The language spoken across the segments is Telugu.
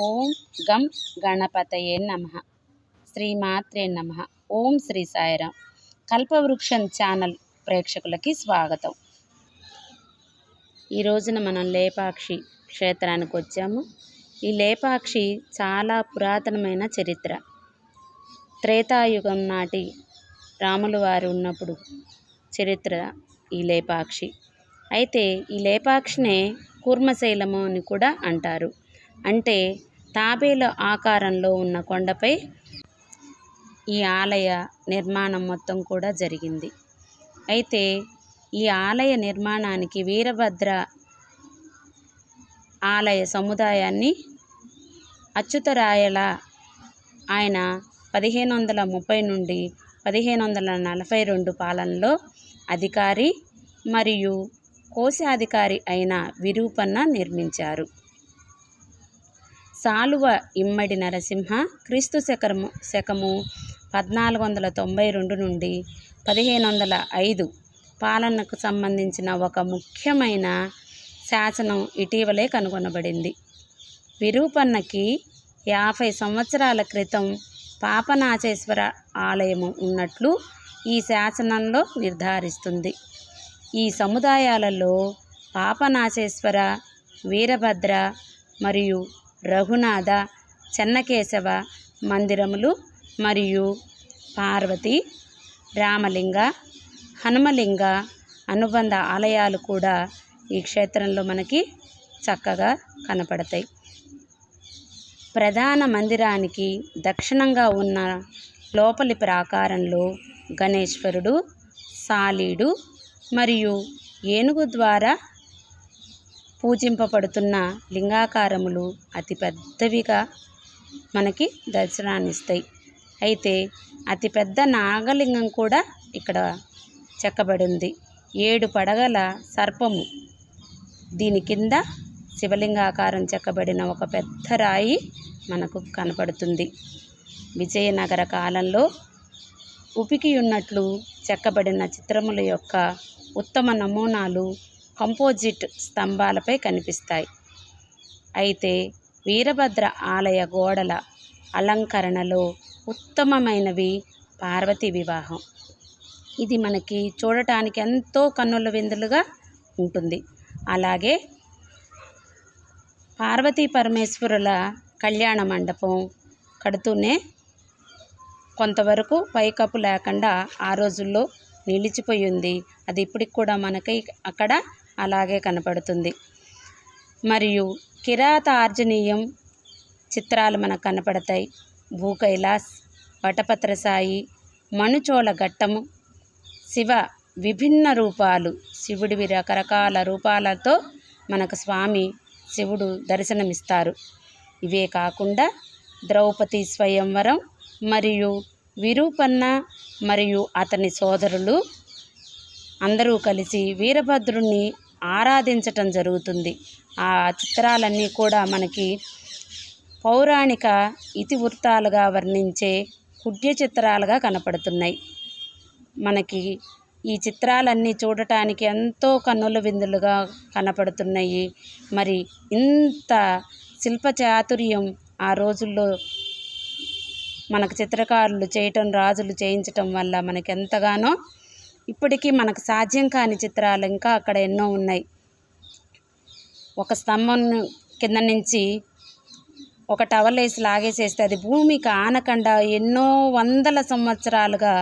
ఓం గం గణపతయే నమ. శ్రీమాత్రే నమ. ఓం శ్రీ సాయిరాం కల్పవృక్షం ఛానల్ ప్రేక్షకులకి స్వాగతం. ఈ రోజున మనం లేపాక్షి క్షేత్రానికి వచ్చాము. ఈ లేపాక్షి చాలా పురాతనమైన చరిత్ర. త్రేతాయుగం నాటి రాములు వారు ఉన్నప్పుడు చరిత్ర ఈ లేపాక్షి. అయితే ఈ లేపాక్షినే కూర్మశైలము అని కూడా అంటారు. అంటే తాబేలు ఆకారంలో ఉన్న కొండపై ఈ ఆలయ నిర్మాణం మొత్తం కూడా జరిగింది. అయితే ఈ ఆలయ నిర్మాణానికి వీరభద్ర ఆలయ సముదాయాన్ని అచ్యుతరాయల ఆయన పదిహేను వందల ముప్పై నుండి పదిహేను వందల నలభై రెండు పాలనలో అధికారి మరియు కోశాధికారి అయిన విరూపన్న నిర్మించారు. సాలువ ఇమ్మడి నరసింహ క్రీస్తు శకము శకము పద్నాలుగు వందల తొంభై రెండు నుండి పదిహేను వందల ఐదు పాలనకు సంబంధించిన ఒక ముఖ్యమైన శాసనం ఇటీవలే కనుగొనబడింది. విరూపన్నకి యాభై సంవత్సరాల క్రితం పాపనాచేశ్వర ఆలయము ఉన్నట్లు ఈ శాసనంలో నిర్ధారిస్తుంది. ఈ సముదాయాలలో పాపనాశేశ్వర వీరభద్ర మరియు రఘునాథ చెన్నకేశవ మందిరములు మరియు పార్వతి రామలింగ హనుమలింగ అనుబంధ ఆలయాలు కూడా ఈ క్షేత్రంలో మనకి చక్కగా కనపడతాయి. ప్రధాన మందిరానికి దక్షిణంగా ఉన్న లోపలి ప్రాకారంలో గణేశ్వరుడు సాలీడు మరియు ఏనుగు ద్వారా పూజింపబడుతున్న లింగాకారములు అతి పెద్దవిగా మనకి దర్శనాన్నిస్తాయి. అయితే అతిపెద్ద నాగలింగం కూడా ఇక్కడ చెక్కబడి ఉంది ఏడు పడగల సర్పము. దీని కింద శివలింగాకారం చెక్కబడిన ఒక పెద్ద రాయి మనకు కనపడుతుంది. విజయనగర కాలంలో ఉపికి ఉన్నట్లు చెక్కబడిన చిత్రముల యొక్క ఉత్తమ నమూనాలు కంపోజిట్ స్తంభాలపై కనిపిస్తాయి. అయితే వీరభద్ర ఆలయ గోడల అలంకరణలో ఉత్తమమైనవి పార్వతీ వివాహం. ఇది మనకి చూడటానికి ఎంతో కన్నుల విందులుగా ఉంటుంది. అలాగే పార్వతీ పరమేశ్వరుల కళ్యాణ మండపం కడుతూనే కొంతవరకు పైకప్పు లేకుండా ఆ రోజుల్లో నిలిచిపోయి ఉంది అది ఇప్పటికి కూడా మనకి అక్కడ అలాగే కనపడుతుంది. మరియు కిరాత ఆర్జనీయం చిత్రాలు మనకు కనపడతాయి. భూకైలాస్ వటపత్ర సాయి మణుచోళ ఘట్టము శివ విభిన్న రూపాలు శివుడివి రకరకాల రూపాలతో మనకు స్వామి శివుడు దర్శనమిస్తారు. ఇవే కాకుండా ద్రౌపది స్వయంవరం మరియు విరూపన్న మరియు అతని సోదరులు అందరూ కలిసి వీరభద్రుణ్ణి ఆరాధించటం జరుగుతుంది. ఆ చిత్రాలన్నీ కూడా మనకి పౌరాణిక ఇతివృత్తాలుగా వర్ణించే కుడ్య చిత్రాలుగా కనపడుతున్నాయి. మనకి ఈ చిత్రాలన్నీ చూడటానికి ఎంతో కన్నుల విందులుగా కనపడుతున్నాయి. మరి ఇంత శిల్ప చాతుర్యం ఆ రోజుల్లో మనకు చిత్రకారులు చేయటం రాజులు చేయించటం వల్ల మనకి ఎంతగానో ఇప్పటికీ మనకు సాధ్యం కాని చిత్రాలు ఇంకా అక్కడ ఎన్నో ఉన్నాయి. ఒక స్తంభం కింద నుంచి ఒక టవల్ వేసి లాగేసేస్తే అది భూమికి ఆనకుండా ఎన్నో వందల సంవత్సరాలుగా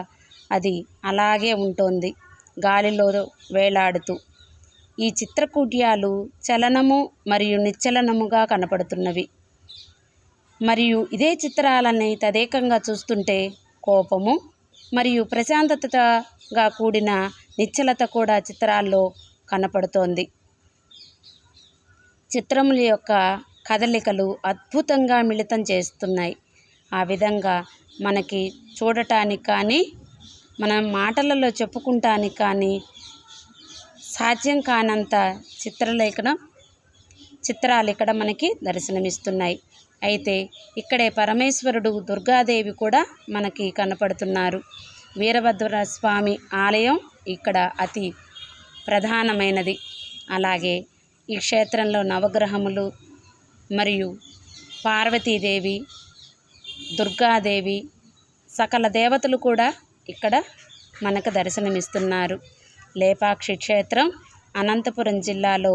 అది అలాగే ఉంటుంది. గాలిలో వేలాడుతూ ఈ చిత్రకూట్యాలు చలనము మరియు నిశ్చలనముగా కనపడుతున్నవి. మరియు ఇదే చిత్రాలని తదేకంగా చూస్తుంటే కోపము మరియు ప్రశాంతతగా కూడిన నిశ్చలత కూడా చిత్రాల్లో కనపడుతోంది. చిత్రముల యొక్క కదలికలు అద్భుతంగా మిళితం చేస్తున్నాయి. ఆ విధంగా మనకి చూడటానికి కానీ మన మాటలలో చెప్పుకుంటానికి కానీ సాధ్యం కానంత చిత్రలేఖనం చిత్రాలు ఇక్కడ మనకి దర్శనమిస్తున్నాయి. అయితే ఇక్కడే పరమేశ్వరుడు దుర్గాదేవి కూడా మనకి కనపడుతున్నారు. వీరభద్ర స్వామి ఆలయం ఇక్కడ అతి ప్రధానమైనది. అలాగే ఈ క్షేత్రంలో నవగ్రహములు మరియు పార్వతీదేవి దుర్గాదేవి సకల దేవతలు కూడా ఇక్కడ మనకు దర్శనమిస్తున్నారు. లేపాక్షి క్షేత్రం అనంతపురం జిల్లాలో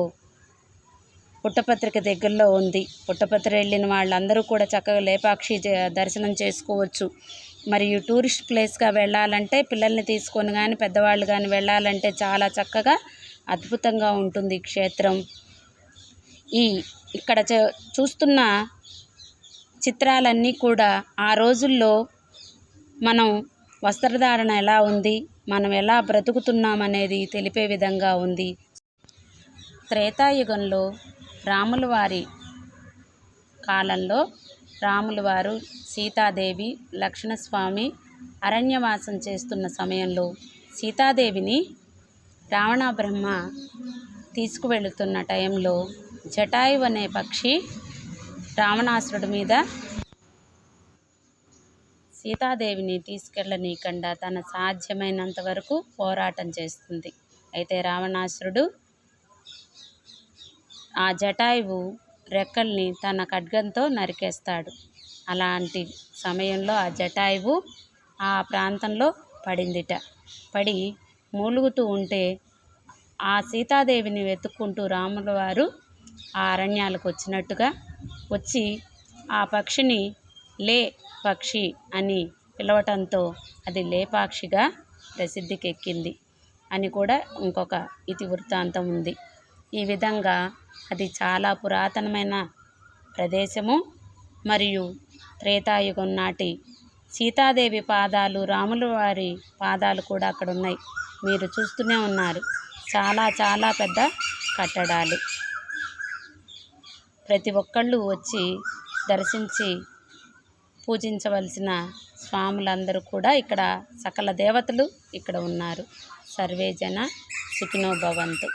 పుట్టపత్రిక దగ్గరలో ఉంది. పుట్టపత్రి వెళ్ళిన వాళ్ళందరూ కూడా చక్కగా లేపాక్షి దర్శనం చేసుకోవచ్చు. మరియు టూరిస్ట్ ప్లేస్గా వెళ్ళాలంటే పిల్లల్ని తీసుకొని కానీ పెద్దవాళ్ళు కానీ వెళ్ళాలంటే చాలా చక్కగా అద్భుతంగా ఉంటుంది ఈ క్షేత్రం. ఈ ఇక్కడ చూస్తున్న చిత్రాలన్నీ కూడా ఆ రోజుల్లో మనం వస్త్రధారణ ఎలా ఉంది మనం ఎలా బ్రతుకుతున్నాం అనేది తెలిపే విధంగా ఉంది. త్రేతాయుగంలో రాముల వారి కాలంలో రాముల వారు సీతాదేవి లక్ష్మణస్వామి అరణ్యవాసం చేస్తున్న సమయంలో సీతాదేవిని రావణ బ్రహ్మ తీసుకువెళుతున్న టైంలో జటాయు అనే పక్షి రావణాసురుడి మీద సీతాదేవిని తీసుకెళ్ళనీయకుండా తన సాధ్యమైనంత వరకు పోరాటం చేస్తుంది. అయితే రావణాసురుడు ఆ జటాయువు రెక్కల్ని తన ఖడ్గంతో నరికేస్తాడు. అలాంటి సమయంలో ఆ జటాయువు ఆ ప్రాంతంలో పడిందిట. పడి మూలుగుతూ ఉంటే ఆ సీతాదేవిని వెతుక్కుంటూ రాముల వారు ఆ అరణ్యాలకు వచ్చినట్టుగా వచ్చి ఆ పక్షిని లే పక్షి అని పిలవటంతో అది లేపాక్షిగా ప్రసిద్ధికెక్కింది అని కూడా ఇంకొక ఇతివృత్తాంతం ఉంది. ఈ విధంగా అది చాలా పురాతనమైన ప్రదేశము మరియు త్రేతాయుగం నాటి సీతాదేవి పాదాలు రాముల వారి పాదాలు కూడా అక్కడ ఉన్నాయి మీరు చూస్తూనే ఉన్నారు. చాలా చాలా పెద్ద కట్టడాలు. ప్రతి ఒక్కళ్ళు వచ్చి దర్శించి పూజించవలసిన స్వాములందరూ కూడా ఇక్కడ సకల దేవతలు ఇక్కడ ఉన్నారు. సర్వే జన సుఖినో భవంతు.